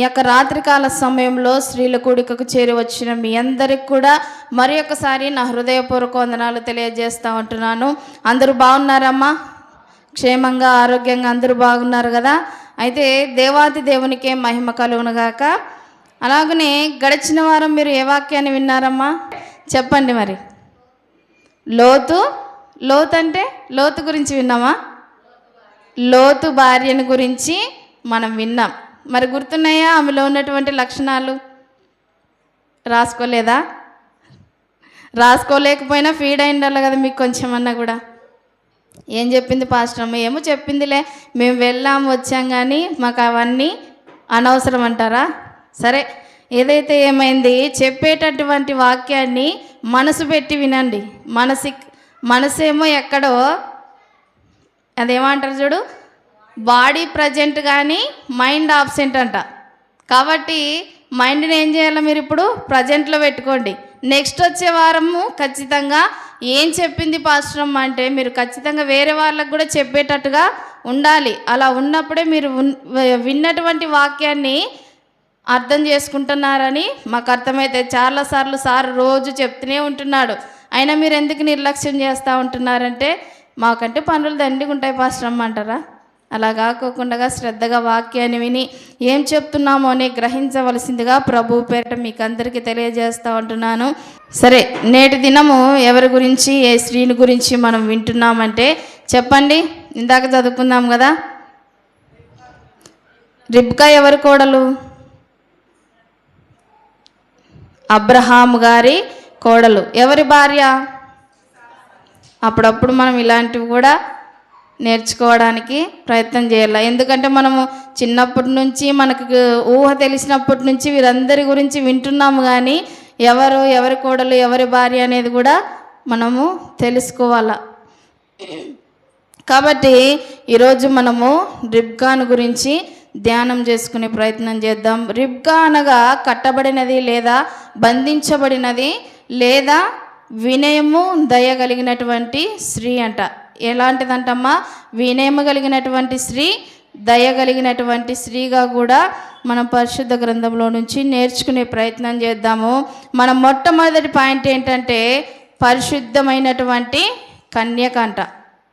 ఈ యొక్క రాత్రికాల సమయంలో స్త్రీల కూడికకు చేరి వచ్చిన మీ అందరికి కూడా మరి ఒకసారి నా హృదయపూర్వక వందనాలు తెలియజేస్తూ ఉంటున్నాను. అందరూ బాగున్నారమ్మా? క్షేమంగా ఆరోగ్యంగా అందరూ బాగున్నారు కదా? అయితే దేవాది దేవునికే మహిమ కలుగునుగాక అలాగనే గడిచిన వారం మీరు ఏ వాక్యాన్ని విన్నారమ్మా? చెప్పండి మరి. లోతు లోతు అంటే లోతు గురించి విన్నామా? లోతు భార్యను గురించి మనం విన్నాం. మరి గుర్తున్నాయా? ఆమెలో ఉన్నటువంటి లక్షణాలు? రాసుకోలేదా? రాసుకోలేకపోయినా ఫీడ్ అయిండాలి కదా మీకు కొంచెం అన్నా కూడా. ఏం చెప్పింది పాస్టర్ అమ్మ? ఏమో చెప్పిందిలే. మేము వెళ్ళాం వచ్చాం కానీ మాకు అవన్నీ అనవసరం అంటారా? సరే ఏదైతే ఏమైంది? చెప్పేటటువంటి వాక్యాన్ని మనసు పెట్టి వినండి. మనసి మనసేమో ఎక్కడో అదేమంటారు చూడు? బాడీ ప్రజెంట్ కానీ మైండ్ ఆబ్సెంట్ అంట. కాబట్టి మైండ్ని ఏం చేయాలి మీరు ఇప్పుడు? ప్రజెంట్లో పెట్టుకోండి. నెక్స్ట్ వచ్చే వారము ఖచ్చితంగా ఏం చెప్పింది పాశ్రమ్ అంటే మీరు ఖచ్చితంగా వేరే వాళ్ళకు కూడా చెప్పేటట్టుగా ఉండాలి. అలా ఉన్నప్పుడే మీరు విన్నటువంటి వాక్యాన్ని అర్థం చేసుకుంటున్నారని మాకు అర్థమైతే చాలాసార్లు సార్ రోజు చెప్తూనే ఉంటున్నాడు. అయినా మీరు ఎందుకు నిర్లక్ష్యం చేస్తూ ఉంటున్నారంటే మాకంటే పనులు దండిగా ఉంటాయి పాశ్రమ్ అంటారా? అలా కాకోకుండా శ్రద్ధగా వాక్యాన్ని విని ఏం చెప్తున్నామో అని గ్రహించవలసిందిగా ప్రభు పేరిట మీకు అందరికీ తెలియజేస్తూ ఉంటున్నాను. సరే నేటి దినము ఎవరి గురించి ఏ స్త్రీని గురించి మనం వింటున్నామంటే చెప్పండి. ఇందాక చదువుకుందాం కదా. రిబ్కా ఎవరి కోడలు? అబ్రహాం గారి కోడలు. ఎవరి భార్య? అప్పుడప్పుడు మనం ఇలాంటివి కూడా నేర్చుకోవడానికి ప్రయత్నం చేయాలి. ఎందుకంటే మనము చిన్నప్పటి నుంచి మనకు ఊహ తెలిసినప్పటి నుంచి వీరందరి గురించి వింటున్నాము కానీ ఎవరు ఎవరి కోడలు ఎవరి భార్య అనేది కూడా మనము తెలుసుకోవాల. కాబట్టి ఈరోజు మనము రిబ్గాన్ గురించి ధ్యానం చేసుకునే ప్రయత్నం చేద్దాం. రిబ్గా అనగా కట్టబడినది లేదా బంధించబడినది లేదా వినయము దయ కలిగినటువంటి స్త్రీ అంట. ఎలాంటిదంటమ్మా? వినేమ కలిగినటువంటి స్త్రీ దయ కలిగినటువంటి స్త్రీగా కూడా మనం పరిశుద్ధ గ్రంథంలో నుంచి నేర్చుకునే ప్రయత్నం చేద్దాము. మన మొట్టమొదటి పాయింట్ ఏంటంటే పరిశుద్ధమైనటువంటి కన్యక అంట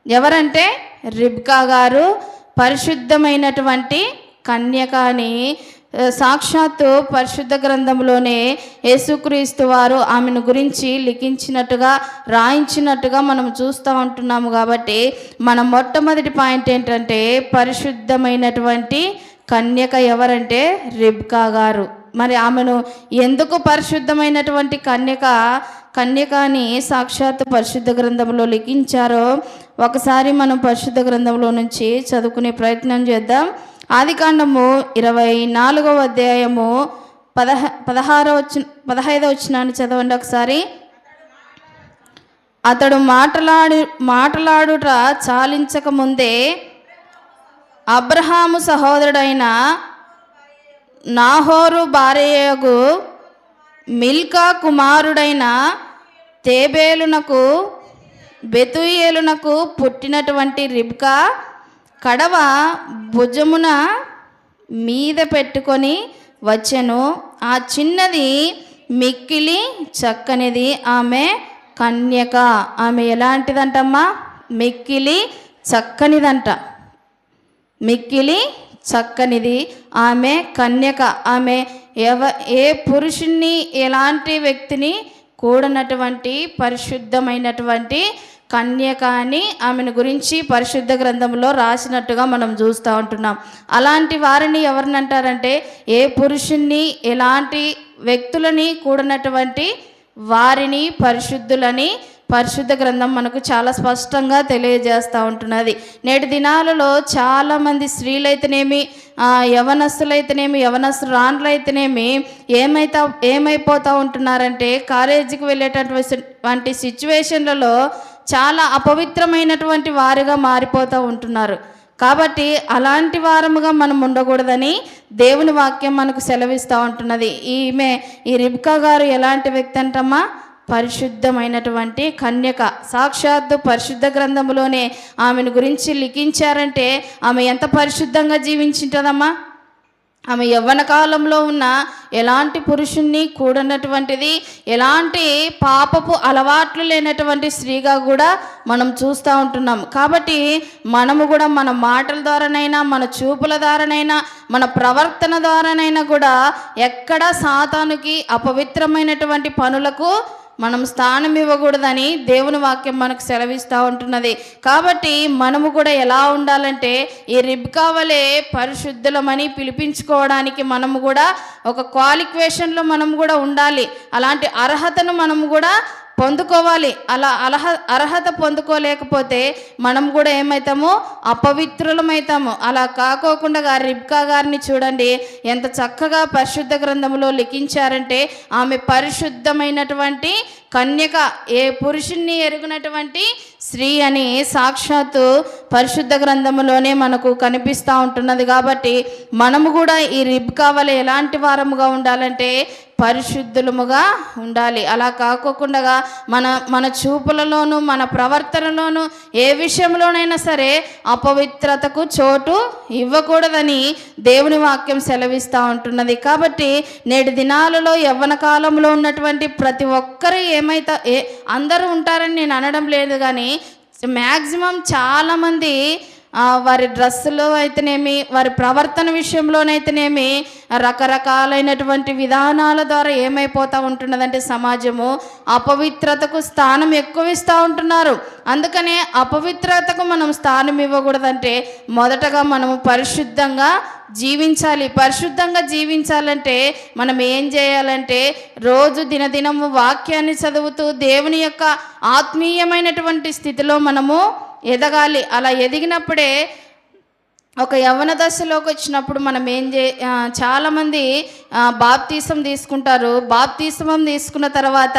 ఎవరంటే? రిబ్కా గారు. పరిశుద్ధమైనటువంటి కన్యక అని సాక్షాత్తు పరిశుద్ధ గ్రంథంలోనే యేసుక్రీస్తు వారు ఆమెను గురించి లిఖించినట్టుగా రాయించినట్టుగా మనం చూస్తూ ఉంటున్నాము కాబట్టి మన మొట్టమొదటి పాయింట్ ఏంటంటే పరిశుద్ధమైనటువంటి కన్యక ఎవరంటే రిబ్కా గారు. మరి ఆమెను ఎందుకు పరిశుద్ధమైనటువంటి కన్యక కన్యకాని సాక్షాత్ పరిశుద్ధ గ్రంథంలో లిఖించారో ఒకసారి మనం పరిశుద్ధ గ్రంథంలో నుంచి చదువుకునే ప్రయత్నం చేద్దాం. ఆదికాండము ఇరవై నాలుగవ అధ్యాయము పదహ పదహారో వచ్చిన పదహైదో వచ్చినాన్ని చదవండి ఒకసారి. అతడు మాటలాడు మాటలాడుట చాలించక ముందే అబ్రహాము సహోదరుడైన నాహోరు భార్యయగు మిల్కా కుమారుడైన తేబేలునకు బెతుయేలునకు పుట్టినటువంటి రిబ్కా కడవ భుజమున మీద పెట్టుకొని వచ్చెను. ఆ చిన్నది మిక్కిలి చక్కనిది. ఆమె కన్యక. ఆమె ఎలాంటిదంటమ్మా? మిక్కిలి చక్కనిదంట. మిక్కిలి చక్కనిది. ఆమె కన్యక. ఆమె ఎవ ఏ పురుషుణ్ణి ఎలాంటి వ్యక్తిని కూడనటువంటి పరిశుద్ధమైనటువంటి కన్యక అని ఆమెను గురించి పరిశుద్ధ గ్రంథంలో రాసినట్టుగా మనం చూస్తూ ఉంటున్నాం. అలాంటి వారిని ఎవరిని అంటారంటే ఏ పురుషుణ్ణి ఎలాంటి వ్యక్తులని కూడినటువంటి వారిని పరిశుద్ధులని పరిశుద్ధ గ్రంథం మనకు చాలా స్పష్టంగా తెలియజేస్తూ ఉంటున్నది. నేటి దినాలలో చాలామంది స్త్రీలైతేనేమి యవనస్తులైతేనేమి యవనస్తు రాన్లైతేనేమి ఏమైతా ఏమైపోతూ ఉంటున్నారంటే కాలేజీకి వెళ్ళేటటువంటి వంటి సిచ్యువేషన్లలో చాలా అపవిత్రమైనటువంటి వారిగా మారిపోతూ ఉంటున్నారు. కాబట్టి అలాంటి వారముగా మనం ఉండకూడదని దేవుని వాక్యం మనకు సెలవిస్తూ ఉంటున్నది. ఈమె ఈ రిబ్కా గారు ఎలాంటి వ్యక్తి అంటమ్మా? పరిశుద్ధమైనటువంటి కన్యక. సాక్షాత్తు పరిశుద్ధ గ్రంథములోనే ఆమెను గురించి లిఖించారంటే ఆమె ఎంత పరిశుద్ధంగా జీవించింటదమ్మా? ఆమె యవ్వన కాలంలో ఉన్న ఎలాంటి పురుషుణ్ణి కూడనటువంటిది ఎలాంటి పాపపు అలవాట్లు లేనటువంటి స్త్రీగా కూడా మనం చూస్తూ ఉంటున్నాం. కాబట్టి మనము కూడా మన మాటల ద్వారానైనా మన చూపుల ద్వారానైనా మన ప్రవర్తన ద్వారానైనా కూడా ఎక్కడ సాతానుకి అపవిత్రమైనటువంటి పనులకు మనం స్థానం ఇవ్వకూడదని దేవుని వాక్యం మనకు సెలవిస్తూ ఉంటున్నది. కాబట్టి మనము కూడా ఎలా ఉండాలంటే ఈ రిబ్కా వలె పరిశుద్ధులమని పిలిపించుకోవడానికి మనము కూడా ఒక క్వాలిఫికేషన్లో మనం కూడా ఉండాలి. అలాంటి అర్హతను మనము కూడా పొందుకోవాలి. అలా అలహ అర్హత పొందుకోలేకపోతే మనం కూడా ఏమవుతాము అపవిత్రులమవుతాము అలా కాకోకుండా గారి రిబ్కా గారిని చూడండి. ఎంత చక్కగా పరిశుద్ధ గ్రంథంలో లిఖించారంటే ఆమె పరిశుద్ధమైనటువంటి కన్యక ఏ పురుషుణ్ణి ఎరుగునటువంటి స్త్రీ అని సాక్షాత్తు పరిశుద్ధ గ్రంథంలోనే మనకు కనిపిస్తూ ఉంటున్నది. కాబట్టి మనము కూడా ఈ రిబ్కా వల్ల ఎలాంటి వారముగా ఉండాలంటే పరిశుద్ధులముగా ఉండాలి. అలా కాకోకుండా మన మన చూపులలోనూ మన ప్రవర్తనలోనూ ఏ విషయంలోనైనా సరే అపవిత్రతకు చోటు ఇవ్వకూడదని దేవుని వాక్యం సెలవిస్తూ ఉంటున్నది. కాబట్టి నేటి దినాలలో యవ్వన కాలంలో ఉన్నటువంటి ప్రతి ఒక్కరు ఏమైతే ఏ అందరూ ఉంటారని నేను అనడం లేదు కానీ మ్యాక్సిమం చాలామంది వారి డ్రెస్సులో అయితేనేమి వారి ప్రవర్తన విషయంలోనైతేనేమి రకరకాలైనటువంటి విధానాల ద్వారా ఏమైపోతూ ఉంటున్నదంటే సమాజము అపవిత్రతకు స్థానం ఎక్కువ ఇస్తూ ఉంటున్నారు. అందుకనే అపవిత్రతకు మనం స్థానం ఇవ్వకూడదంటే మొదటగా మనము పరిశుద్ధంగా జీవించాలి. పరిశుద్ధంగా జీవించాలంటే మనం ఏం చేయాలంటే రోజు దినదినము వాక్యాన్ని చదువుతూ దేవుని యొక్క ఆత్మీయమైనటువంటి స్థితిలో మనము ఎదగాలి. అలా ఎదిగినప్పుడే ఒక యవన దశలోకి వచ్చినప్పుడు మనం ఏం చే చాలామంది బాప్తీసం తీసుకుంటారు. బాప్తీసం తీసుకున్న తర్వాత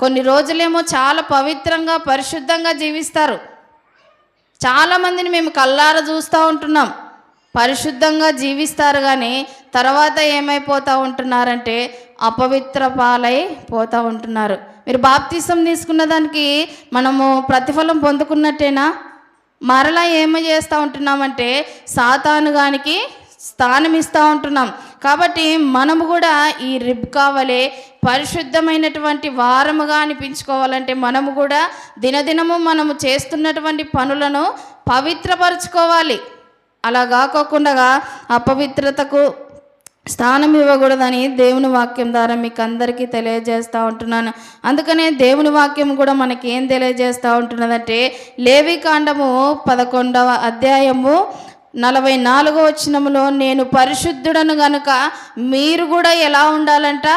కొన్ని రోజులేమో చాలా పవిత్రంగా పరిశుద్ధంగా జీవిస్తారు. చాలామందిని మేము కల్లార చూస్తూ ఉంటున్నాం. పరిశుద్ధంగా జీవిస్తారు కానీ తర్వాత ఏమైపోతూ ఉంటున్నారంటే అపవిత్ర పాలై పోతూ ఉంటున్నారు. మీరు బాప్తీసం తీసుకున్న దానికి మనము ప్రతిఫలం పొందుకున్నట్టేనా? మరలా ఏమి చేస్తూ ఉంటున్నామంటే సాతానుగానికి స్థానం ఇస్తూ ఉంటున్నాం. కాబట్టి మనము కూడా ఈ రిబ్కా వలె పరిశుద్ధమైనటువంటి వారముగా అనిపించుకోవాలంటే మనము కూడా దినదినము మనము చేస్తున్నటువంటి పనులను పవిత్రపరచుకోవాలి. అలా కాకోకుండా అపవిత్రతకు స్థానం ఇవ్వకూడదని దేవుని వాక్యం ద్వారా మీకు అందరికీ తెలియజేస్తూ ఉంటున్నాను. అందుకనే దేవుని వాక్యం కూడా మనకి ఏం తెలియజేస్తూ ఉంటున్నదంటే లేవి కాండము పదకొండవ అధ్యాయము నలభై నాలుగో వచ్చినములో నేను పరిశుద్ధుడను గనుక మీరు కూడా ఎలా ఉండాలంట?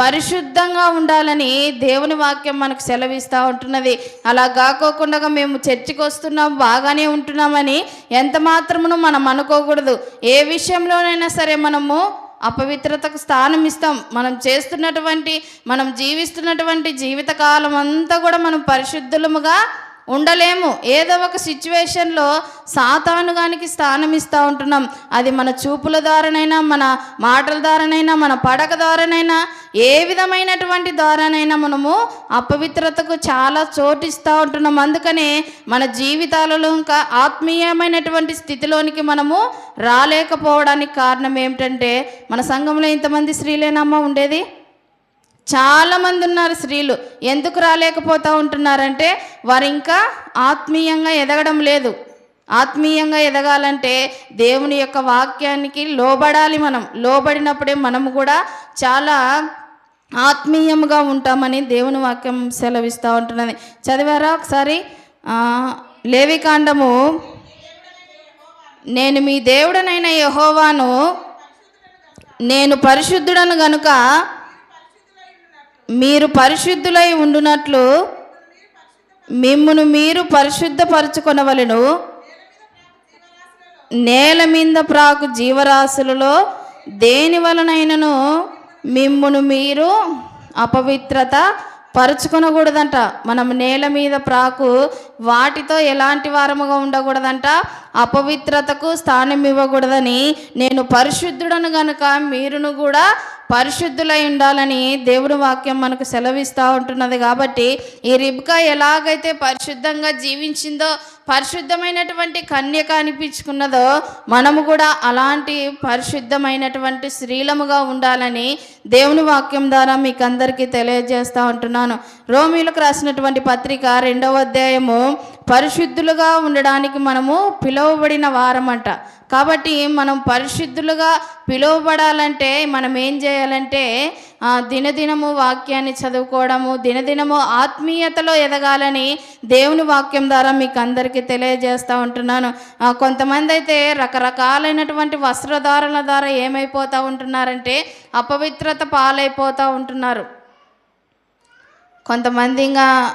పరిశుద్ధంగా ఉండాలని దేవుని వాక్యం మనకు సెలవిస్తూ ఉంటున్నది. అలా కాకోకుండా మేము చర్చికి వస్తున్నాం బాగానే ఉంటున్నామని ఎంత మాత్రమును మనం అనుకోకూడదు. ఏ విషయంలోనైనా సరే మనము అపవిత్రతకు స్థానం ఇస్తాం. మనం చేస్తున్నటువంటి మనం జీవిస్తున్నటువంటి జీవితకాలం అంతా కూడా మనం పరిశుద్ధులముగా ఉండలేము. ఏదో ఒక సిచ్యువేషన్లో సాతానుగానికి స్థానం ఇస్తూ ఉంటున్నాం. అది మన చూపుల ద్వారానైనా మన మాటల ద్వారానైనా మన పడక ద్వారానైనా ఏ విధమైనటువంటి ద్వారానైనా మనము అపవిత్రతకు చాలా చోటు ఇస్తూ ఉంటున్నాం. అందుకనే మన జీవితాలలో ఇంకా ఆత్మీయమైనటువంటి స్థితిలోనికి మనము రాలేకపోవడానికి కారణం ఏమిటంటే మన సంఘంలో ఇంతమంది స్త్రీలేనమ్మా ఉండేది? చాలామంది ఉన్నారు స్త్రీలు. ఎందుకు రాలేకపోతూ ఉంటున్నారంటే వారు ఇంకా ఆత్మీయంగా ఎదగడం లేదు. ఆత్మీయంగా ఎదగాలంటే దేవుని యొక్క వాక్యానికి లోబడాలి మనం. లోబడినప్పుడే మనము కూడా చాలా ఆత్మీయంగా ఉంటామని దేవుని వాక్యం సెలవిస్తూ ఉంటున్నది. చదివారా ఒకసారి? లేవికాండము నేను మీ దేవుడనైన యహోవాను నేను పరిశుద్ధుడను గనుక మీరు పరిశుద్ధులై ఉండునట్లు మిమ్మును మీరు పరిశుద్ధపరచుకొనవలను. నేల మీద ప్రాకు జీవరాశులలో దేని వలనైనను మిమ్మును మీరు అపవిత్రత పరుచుకొనకూడదంట. మనం నేల మీద ప్రాకు వాటితో ఎలాంటి వారముగా ఉండకూడదంట. అపవిత్రతకు స్థానం ఇవ్వకూడదని నేను పరిశుద్ధుడను గనుక మీరును కూడా పరిశుద్ధులై ఉండాలని దేవుని వాక్యం మనకు సెలవిస్తూ ఉంటున్నది కాబట్టి ఈ రిబ్కా ఎలాగైతే పరిశుద్ధంగా జీవించిందో పరిశుద్ధమైనటువంటి కన్యక అనిపించుకున్నదో మనము కూడా అలాంటి పరిశుద్ధమైనటువంటి స్త్రీలముగా ఉండాలని దేవుని వాక్యం ద్వారా మీకు అందరికీ తెలియజేస్తూ ఉంటున్నాను. రోమిలకు రాసినటువంటి పత్రిక రెండవ అధ్యాయము పరిశుద్ధులుగా ఉండడానికి మనము పిలువబడిన వారమంట. కాబట్టి మనం పరిశుద్ధులుగా పిలువబడాలంటే మనం ఏం చేయాలంటే దినదినము వాక్యాన్ని చదువుకోవడము దినదినము ఆత్మీయతలో ఎదగాలని దేవుని వాక్యం ద్వారా మీకు అందరికీ తెలియజేస్తూ ఉంటున్నాను. కొంతమంది అయితే రకరకాలైనటువంటి వస్త్రధారణ ద్వారా ఏమైపోతూ ఉంటున్నారంటే అపవిత్రత పాలైపోతూ ఉంటున్నారు. కొంతమంది ఇంకా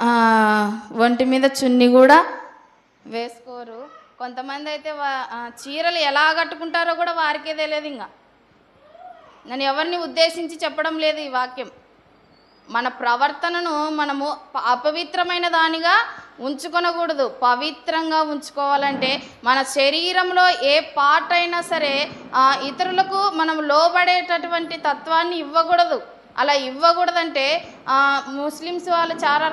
ఒంటి మీద చున్ని కూడా వేసుకోరు. కొంతమంది అయితే వా- చీరలు ఎలా కట్టుకుంటారో కూడా వారికే తెలియదు ఇంకా. నేను ఎవరిని ఉద్దేశించి చెప్పడం లేదు ఈ వాక్యం. మన ప్రవర్తనను మనము అపవిత్రమైన దానిగా ఉంచుకొనకూడదు. పవిత్రంగా ఉంచుకోవాలంటే మన శరీరంలో ఏ పార్ట్ అయినా సరే ఇతరులకు మనం లోబడేటటువంటి తత్వాన్ని ఇవ్వకూడదు. అలా ఇవ్వకూడదంటే ముస్లిమ్స్ వాళ్ళు చాలా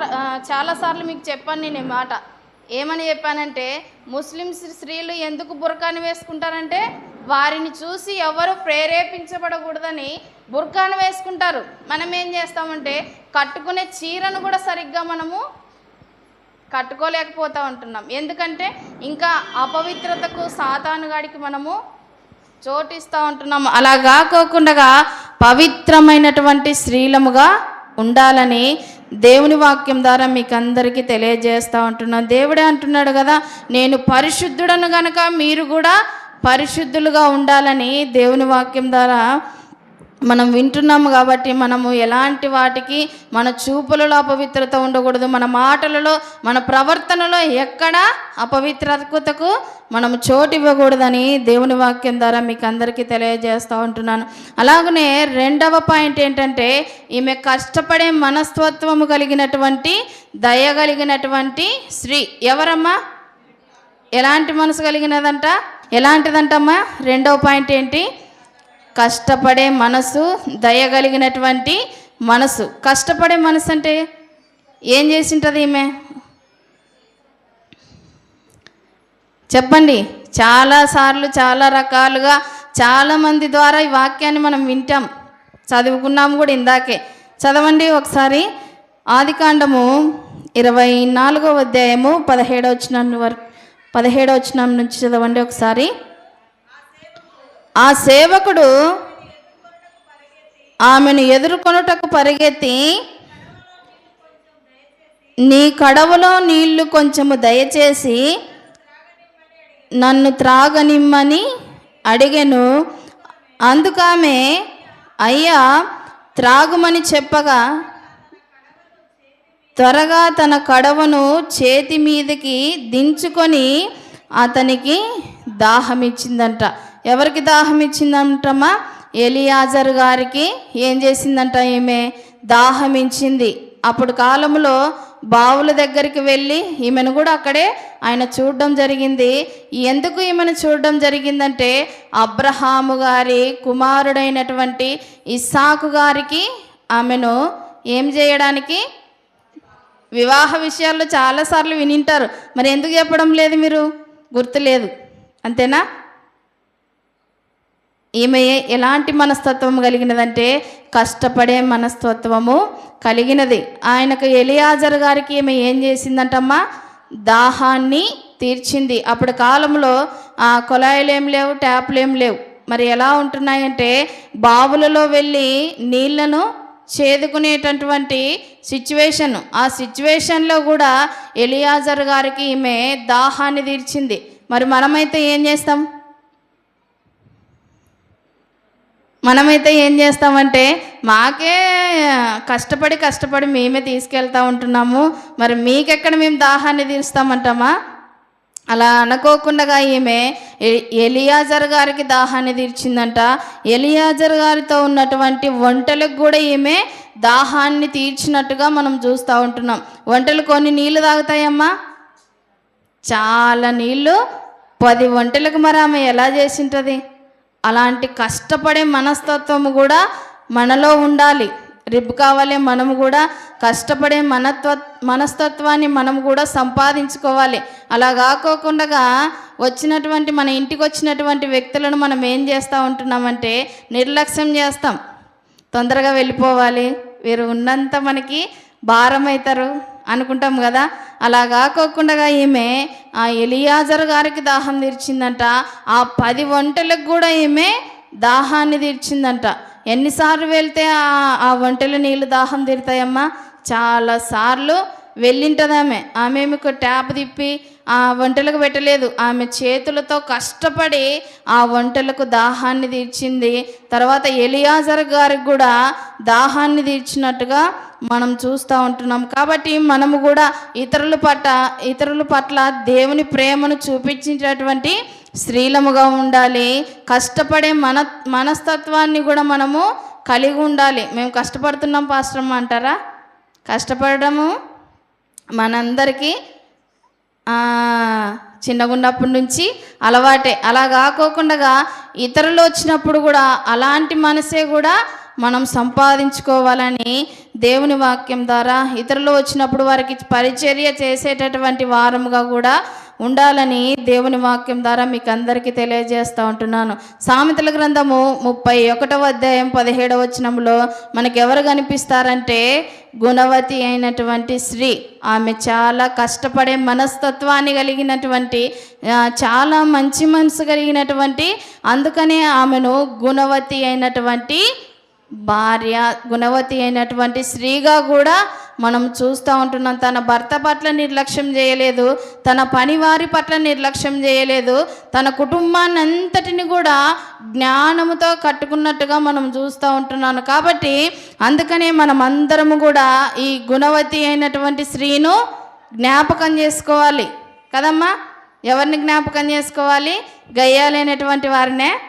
చాలాసార్లు మీకు చెప్పాను నేను ఈ మాట. ఏమని చెప్పానంటే ముస్లిమ్స్ స్త్రీలు ఎందుకు బురకాని వేసుకుంటారంటే వారిని చూసి ఎవరు ప్రేరేపించబడకూడదని బుర్కాను వేసుకుంటారు. మనం ఏం చేస్తామంటే కట్టుకునే చీరను కూడా సరిగ్గా మనము కట్టుకోలేకపోతూ ఉంటున్నాం. ఎందుకంటే ఇంకా అపవిత్రతకు సాతానుగాడికి మనము చోటిస్తూ ఉంటున్నాము అలా కాకోకుండా పవిత్రమైనటువంటి స్త్రీలముగా ఉండాలని దేవుని వాక్యం ద్వారా మీకు అందరికీ తెలియజేస్తూ ఉంటున్నాను దేవుడే అంటున్నాడు కదా నేను పరిశుద్ధుడను గనక మీరు కూడా పరిశుద్ధులుగా ఉండాలని దేవుని వాక్యం ద్వారా మనం వింటున్నాము కాబట్టి మనము ఎలాంటి వాటికి మన చూపులలో అపవిత్రత ఉండకూడదు. మన మాటలలో మన ప్రవర్తనలో ఎక్కడ అపవిత్రతకు మనము చోటు ఇవ్వకూడదని దేవుని వాక్యం ద్వారా మీకు అందరికీ తెలియజేస్తూ ఉంటున్నాను. అలాగనే రెండవ పాయింట్ ఏంటంటే ఈమె కష్టపడే మనస్తత్వము కలిగినటువంటి దయ కలిగినటువంటి స్త్రీ ఎవరమ్మా? ఎలాంటి మనసు కలిగినదంట? ఎలాంటిదంటమ్మా? రెండవ పాయింట్ ఏంటి? కష్టపడే మనసు దయగలిగినటువంటి మనసు. కష్టపడే మనసు అంటే ఏం చేసింటుంది ఈమె? చెప్పండి. చాలాసార్లు చాలా రకాలుగా చాలామంది ద్వారా ఈ వాక్యాన్ని మనం వింటాం. చదువుకున్నాము కూడా ఇందాకే. చదవండి ఒకసారి. ఆదికాండము ఇరవై నాలుగో అధ్యాయము పదిహేడో వరకు పదిహేడో నుంచి చదవండి ఒకసారి. ఆ సేవకుడు ఆమెను ఎదుర్కొనుటకు పరిగెత్తి నీ కడవలో నీళ్ళు కొంచెము దయచేసి నన్ను త్రాగనిమ్మని అడిగెను. అందుకామె అయ్యా త్రాగుమని చెప్పగా త్వరగా తన కడవను చేతి మీదకి దించుకొని అతనికి దాహం ఇచ్చిందంట ఎవరికి దాహం ఇచ్చిందంటమ్మా? ఎలియాజర్ గారికి. ఏం చేసిందంట ఈమె? దాహం ఇచ్చింది. అప్పుడు కాలంలో బావుల దగ్గరికి వెళ్ళి ఈమెను కూడా అక్కడే ఆయన చూడడం జరిగింది. ఎందుకు ఈమెను చూడడం జరిగిందంటే అబ్రహాము గారి కుమారుడైనటువంటి ఇస్సాకు గారికి ఆమెను ఏం చేయడానికి? వివాహ విషయాల్లో చాలాసార్లు వినింటారు. మరి ఎందుకు చెప్పడం లేదు మీరు? గుర్తులేదు. అంతేనా? ఈమె ఎలాంటి మనస్తత్వం కలిగినదంటే కష్టపడే మనస్తత్వము కలిగినది. ఆయనకు ఎలియాజర్ గారికి ఈమె ఏం చేసిందంటమ్మా? దాహాన్ని తీర్చింది. అప్పుడు కాలంలో ఆ కొలాయిలు ఏం లేవు ట్యాప్లు ఏం లేవు. మరి ఎలా ఉంటున్నాయంటే బావులలో వెళ్ళి నీళ్ళను చేదుకునేటటువంటి సిచ్యువేషన్. ఆ సిచ్యువేషన్లో కూడా ఎలియాజర్ గారికి ఈమె దాహాన్ని తీర్చింది. మరి మనమైతే ఏం చేస్తాం? మనమైతే ఏం చేస్తామంటే మాకే కష్టపడి కష్టపడి మేమే తీసుకెళ్తా ఉంటున్నాము. మరి మీకెక్కడ మేము దాహాన్ని తీరుస్తామంటామా అలా అనుకోకుండా ఈమె ఎలియాజర్ గారికి దాహాన్ని తీర్చిందంట. ఎలియాజర్ గారితో ఉన్నటువంటి వంటలకు కూడా ఈమె దాహాన్ని తీర్చినట్టుగా మనం చూస్తూ ఉంటున్నాం. వంటలు కొన్ని నీళ్ళు తాగుతాయమ్మా? చాలా నీళ్ళు పది వంటలకు మరి ఆమె ఎలా చేసింటుంది? అలాంటి కష్టపడే మనస్తత్వము కూడా మనలో ఉండాలి. రిబ్ కావాలి మనము కూడా కష్టపడే మనత్వ మనస్తత్వాన్ని మనం కూడా సంపాదించుకోవాలి. అలా కాకోకుండా వచ్చినటువంటి మన ఇంటికి వచ్చినటువంటి వ్యక్తులను మనం ఏం చేస్తూ ఉంటున్నామంటే నిర్లక్ష్యం చేస్తాం. తొందరగా వెళ్ళిపోవాలి. వీరు ఉన్నంత మనకి భారం అవుతారు అనుకుంటాం కదా? అలా కాకోకుండా ఈమె ఆ ఎలియాజర్ గారికి దాహం తీర్చిందంట. ఆ పది వంటలకు కూడా ఈమె దాహాన్ని తీర్చిందంట. ఎన్నిసార్లు వెళ్తే ఆ- ఆ వంటలు నీళ్ళు దాహం తీరుతాయమ్మా? చాలా సార్లు వెళ్ళింటది ఆమె. ఆమె మీకు ట్యాప్ తిప్పి ఆ వంటలకు పెట్టలేదు. ఆమె చేతులతో కష్టపడి ఆ వంటలకు దాహాన్ని తీర్చింది. తర్వాత ఎలియాజర్ గారికి కూడా దాహాన్ని తీర్చినట్టుగా మనం చూస్తూ ఉంటున్నాం. కాబట్టి మనము కూడా ఇతరుల పట్ల ఇతరుల పట్ల దేవుని ప్రేమను చూపించేటటువంటి స్త్రీలముగా ఉండాలి. కష్టపడే మన మనస్తత్వాన్ని కూడా మనము కలిగి ఉండాలి. మేము కష్టపడుతున్నాం పాశ్రమ అంటారా? కష్టపడము మనందరికీ చిన్నగున్నప్పటి నుంచి అలవాటే. అలా కాకోకుండా ఇతరులు వచ్చినప్పుడు కూడా అలాంటి మనసే కూడా మనం సంపాదించుకోవాలని దేవుని వాక్యం ద్వారా ఇతరులు వచ్చినప్పుడు వారికి పరిచర్య చేసేటటువంటి వారముగా కూడా ఉండాలని దేవుని వాక్యం ద్వారా మీకు అందరికీ తెలియజేస్తూ ఉంటున్నాను. సామెతల గ్రంథము ముప్పై ఒకటవ అధ్యాయం పదిహేడవ వచనంలో మనకి ఎవరు కనిపిస్తారంటే గుణవతి అయినటువంటి స్త్రీ. ఆమె చాలా కష్టపడే మనస్తత్వాన్ని కలిగినటువంటి చాలా మంచి మనసు కలిగినటువంటి అందుకనే ఆమెను గుణవతి అయినటువంటి భార్య గుణవతి అయినటువంటి స్త్రీగా కూడా మనం చూస్తూ ఉంటున్నాం. తన భర్త పట్ల నిర్లక్ష్యం చేయలేదు. తన పనివారి పట్ల నిర్లక్ష్యం చేయలేదు. తన కుటుంబాన్ని అంతటిని కూడా జ్ఞానముతో కట్టుకున్నట్టుగా మనం చూస్తూ ఉంటున్నాను. కాబట్టి అందుకనే మనం అందరము కూడా ఈ గుణవతి అయినటువంటి స్త్రీను జ్ఞాపకం చేసుకోవాలి. కదమ్మా? ఎవరిని జ్ఞాపకం చేసుకోవాలి? గయ్యాలైనటువంటి వారినే.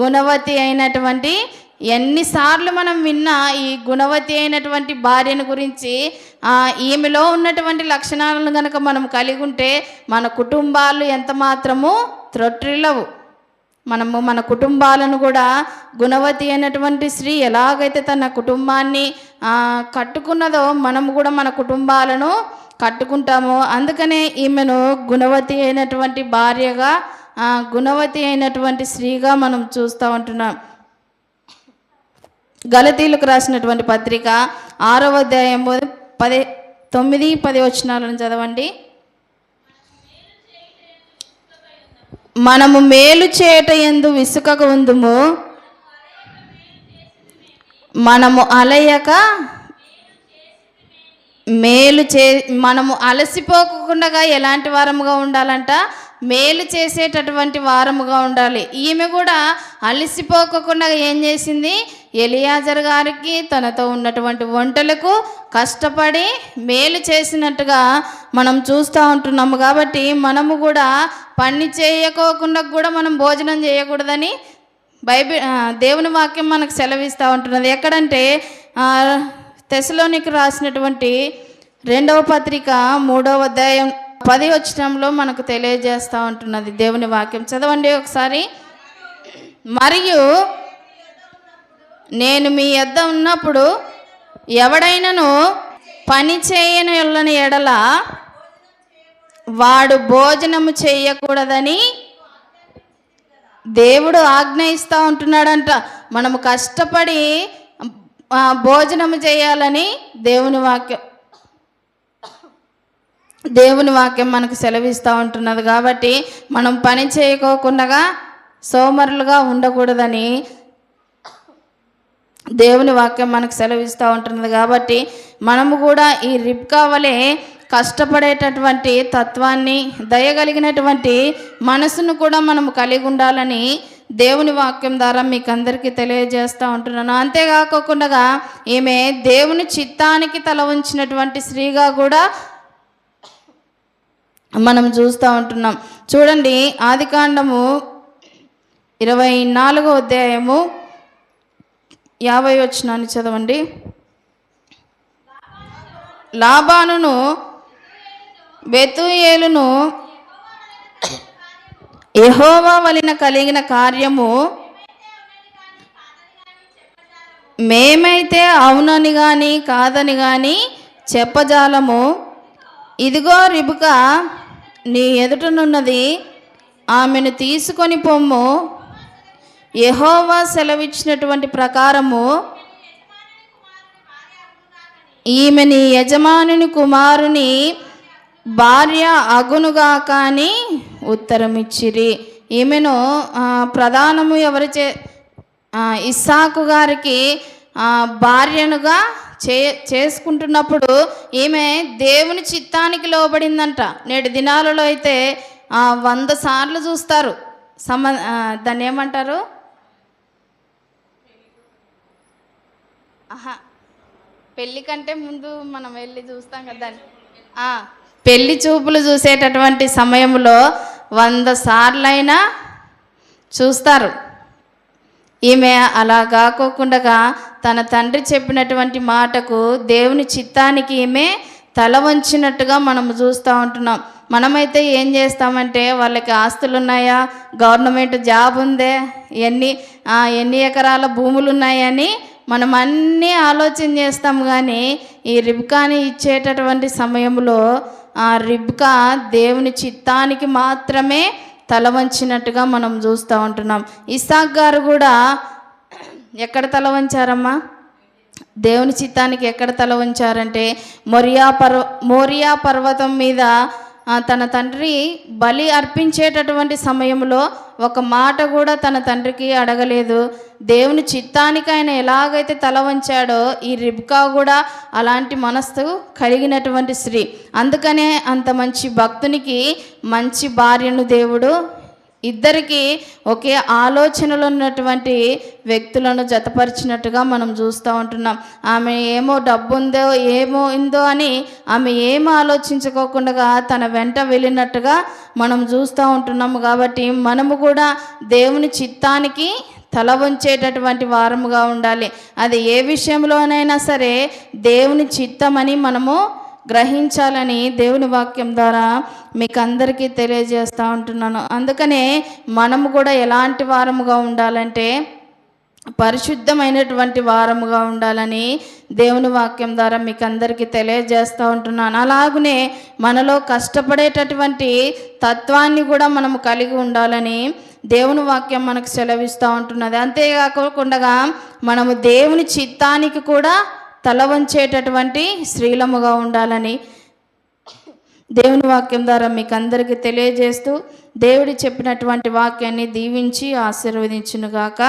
గుణవతి అయినటువంటి ఎన్నిసార్లు మనం విన్నా ఈ గుణవతి అయినటువంటి భార్యను గురించి ఈమెలో ఉన్నటువంటి లక్షణాలను కనుక మనం కలిగి ఉంటే మన కుటుంబాలు ఎంత మాత్రము త్రొట్టిల్లవు మనము మన కుటుంబాలను కూడా గుణవతి అయినటువంటి స్త్రీ ఎలాగైతే తన కుటుంబాన్ని కట్టుకున్నదో మనము కూడా మన కుటుంబాలను కట్టుకుంటాము అందుకనే ఈమెను గుణవతి అయినటువంటి భార్యగా గుణవతి అయినటువంటి స్త్రీగా మనం చూస్తూ ఉంటున్నాం. గలతీలకు రాసినటువంటి పత్రిక ఆరవ అధ్యాయం పది తొమ్మిది పది వచనాలను చదవండి. మనము మేలు చేయట ఎందు విసుకక ఉందుము. మనము అలయక మేలు చే మనము అలసిపోకుండా ఎలాంటి వారముగా ఉండాలంట? మేలు చేసేటటువంటి వారముగా ఉండాలి. ఈమె కూడా అలసిపోకుండా ఏం చేసింది? ఎలియాజర్ గారికి తనతో ఉన్నటువంటి వంటలకు కష్టపడి మేలు చేసినట్టుగా మనం చూస్తూ ఉంటున్నాము కాబట్టి మనము కూడా పని చేయకోకుండా కూడా మనం భోజనం చేయకూడదని బైబిల్ దేవుని వాక్యం మనకు సెలవిస్తూ ఉంటున్నది. ఎక్కడంటే ఆ, తెసలోనికి రాసినటువంటి రెండవ పత్రిక మూడవ అధ్యాయం పది వచ్చినంలో మనకు తెలియజేస్తూ ఉంటున్నది దేవుని వాక్యం. చదవండి ఒకసారి. మరియు నేను మీ యొద్ద ఉన్నప్పుడు ఎవడైనను పని చేయని వెళ్ళని ఎడల వాడు భోజనము చేయకూడదని దేవుడు ఆజ్ఞ ఇస్తూ ఉంటున్నాడంట. మనము కష్టపడి భోజనము చేయాలని దేవుని వాక్యం దేవుని వాక్యం మనకు సెలవిస్తూ ఉంటున్నది కాబట్టి మనం పని చేయకోకుండా సోమరులుగా ఉండకూడదని దేవుని వాక్యం మనకు సెలవిస్తూ ఉంటున్నది కాబట్టి మనము కూడా ఈ రిబ్కా వలె కష్టపడేటటువంటి తత్వాన్ని దయగలిగినటువంటి మనసును కూడా మనము కలిగి ఉండాలని దేవుని వాక్యం ద్వారా మీకు అందరికీ తెలియజేస్తూ ఉంటున్నాను. అంతేకాకుండా ఈమె దేవుని చిత్తానికి తల ఉంచినటువంటి స్త్రీగా కూడా మనం చూస్తూ ఉంటున్నాం. చూడండి ఆదికాండము ఇరవై నాలుగో అధ్యాయము యాభై వచ్చినాన్ని చదవండి. లాబానును బెతుయేలును యహోవా వలన కలిగిన కార్యము మేమైతే అవునని కానీ కాదని కానీ చెప్పజాలము. ఇదిగో రిబుక నీ ఎదుటనున్నది ఆమెను తీసుకొని పొమ్ము. యహోవా సెలవిచ్చినటువంటి ప్రకారము ఈమెని యజమానుని కుమారుని భార్య అగునుగా కానీ ఉత్తరమిచ్చిరి. ఈమెను ప్రధానము ఎవరి చే ఇస్సాకు గారికి భార్యనుగా చే చేసుకుంటున్నప్పుడు ఈమె దేవుని చిత్తానికి లోబడిందంట. నేటి దినాలలో అయితే వంద సార్లు చూస్తారు. సమ దాన్ని ఏమంటారు? ఆహా. పెళ్ళి కంటే ముందు మనం వెళ్ళి చూస్తాం కదా ఆ, పెళ్ళి చూపులు చూసేటటువంటి సమయంలో వంద సార్లైనా చూస్తారు. ఈమె అలా కాకోకుండా తన తండ్రి చెప్పినటువంటి మాటకు దేవుని చిత్తానికి ఈమె తల వంచినట్టుగా మనం చూస్తూ ఉంటున్నాం. మనమైతే ఏం చేస్తామంటే వాళ్ళకి ఆస్తులు ఉన్నాయా గవర్నమెంట్ జాబ్ ఉందే? ఎన్ని ఎన్ని ఎకరాల భూములు ఉన్నాయని మనం అన్నీ ఆలోచన చేస్తాం కానీ ఈ రిబ్కాని ఇచ్చేటటువంటి సమయంలో ఆ రిబ్కా దేవుని చిత్తానికి మాత్రమే తల వంచినట్టుగా మనం చూస్తూ ఉంటున్నాం. ఇసాక్ గారు కూడా ఎక్కడ తల వంచారమ్మా? దేవుని చిత్తానికి ఎక్కడ తల వంచారంటే మొరియా పర్వ మోరియా పర్వతం మీద తన తండ్రి బలి అర్పించేటటువంటి సమయంలో ఒక మాట కూడా తన తండ్రికి అడగలేదు. దేవుని చిత్తానికి ఆయన ఎలాగైతే తల వంచాడో ఈ రిబ్కా కూడా అలాంటి మనస్సు కలిగినటువంటి స్త్రీ. అందుకనే అంత మంచి భక్తునికి మంచి భార్యను దేవుడు ఇద్దరికి ఒకే ఆలోచనలు ఉన్నటువంటి వ్యక్తులను జతపరిచినట్టుగా మనం చూస్తూ ఉంటున్నాం. ఆమె ఏమో డబ్బు ఉందో ఏమో ఉందో అని ఆమె ఏం ఆలోచించుకోకుండా తన వెంట వెళ్ళినట్టుగా మనం చూస్తూ ఉంటున్నాము కాబట్టి మనము కూడా దేవుని చిత్తానికి తల వంచేటటువంటి వారముగా ఉండాలి. అది ఏ విషయంలోనైనా సరే దేవుని చిత్తమని మనము గ్రహించాలని దేవుని వాక్యం ద్వారా మీకు అందరికీ తెలియజేస్తూ ఉంటున్నాను. అందుకనే మనము కూడా ఎలాంటి వారముగా ఉండాలంటే పరిశుద్ధమైనటువంటి వారముగా ఉండాలని దేవుని వాక్యం ద్వారా మీకు అందరికీ తెలియజేస్తూ ఉంటున్నాను. అలాగనే మనలో కష్టపడేటటువంటి తత్వాన్ని కూడా మనము కలిగి ఉండాలని దేవుని వాక్యం మనకు సెలవిస్తూ ఉంటున్నది. అంతేకాకుండా మనము దేవుని చిత్తానికి కూడా తల వంచేటటువంటి స్త్రీలముగా ఉండాలని దేవుని వాక్యం ద్వారా మీకు అందరికీ తెలియజేస్తూ దేవుడి చెప్పినటువంటి వాక్యాన్ని దీవించి ఆశీర్వదించునుగాక.